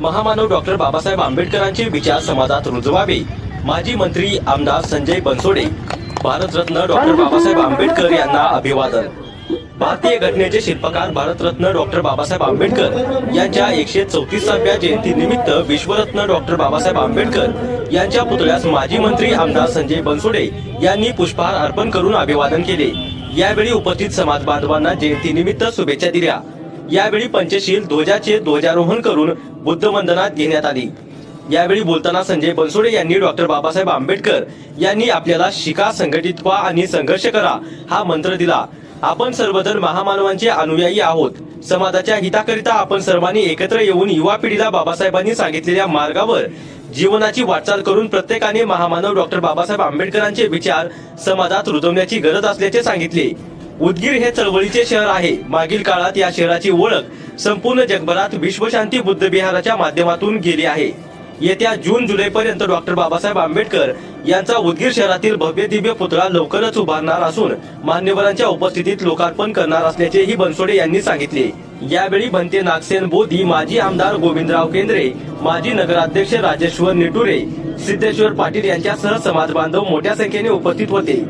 महामानव डॉक्टर बाबासाहेब आंबेडकरांचे विचार समाजात रुजवावे. माजी मंत्री आमदार संजय बनसोडे भारतरत्न डॉक्टर बाबासाहेब आंबेडकर यांना अभिवादन. भारतीय घटनेचे शिल्पकार भारतरत्न डॉक्टर बाबासाहेब आंबेडकर यांच्या एकशे चौतीसाव्या जयंतीनिमित्त विश्वरत्न डॉक्टर बाबासाहेब आंबेडकर यांच्या पुतळ्यास माजी मंत्री आमदार संजय बनसोडे यांनी पुष्पहार अर्पण करून अभिवादन केले. यावेळी उपस्थित समाज बांधवांना जयंतीनिमित्त शुभेच्छा दिल्या. यावेळी पंचशील ध्वजाचे ध्वजारोहण करून बुद्ध वंदनात घेण्यात आली. यावेळी बोलताना संजय बनसोडे यांनी डॉक्टर बाबासाहेब आंबेडकर यांनी आपल्याला शिका संघटित व्हा आणि संघर्ष करा हा मंत्र दिला. आपण सर्वजण महामानवांचे अनुयायी आहोत. समाजाच्या हिताकरिता आपण सर्वांनी एकत्र येऊन युवा पिढीला बाबासाहेबांनी सांगितलेल्या मार्गावर जीवनाची वाटचाल करून प्रत्येकाने महामानव डॉक्टर बाबासाहेब आंबेडकरांचे विचार समाजात रुजवण्याची गरज असल्याचे सांगितले. उदगीर हे चळवळीचे शहर आहे. मागील काळात या शहराची ओळख संपूर्ण जगभरात विश्वशांती बुद्ध विहाराच्या माध्यमातून गेली आहे. येत्या जून जुलै पर्यंत डॉक्टर बाबासाहेब आंबेडकर यांचा उदगीर शहरातील भव्य दिव्य पुतळा लवकरच उभारणार असून मान्यवरांच्या उपस्थितीत लोकार्पण करणार असल्याचेही बनसोडे यांनी सांगितले. यावेळी भंते नागसेन बोधी माजी आमदार गोविंदराव केंद्रे माजी नगराध्यक्ष राजेश्वर निटुरे सिद्धेश्वर पाटील यांच्यासह समाज बांधव मोठ्या संख्येने उपस्थित होते.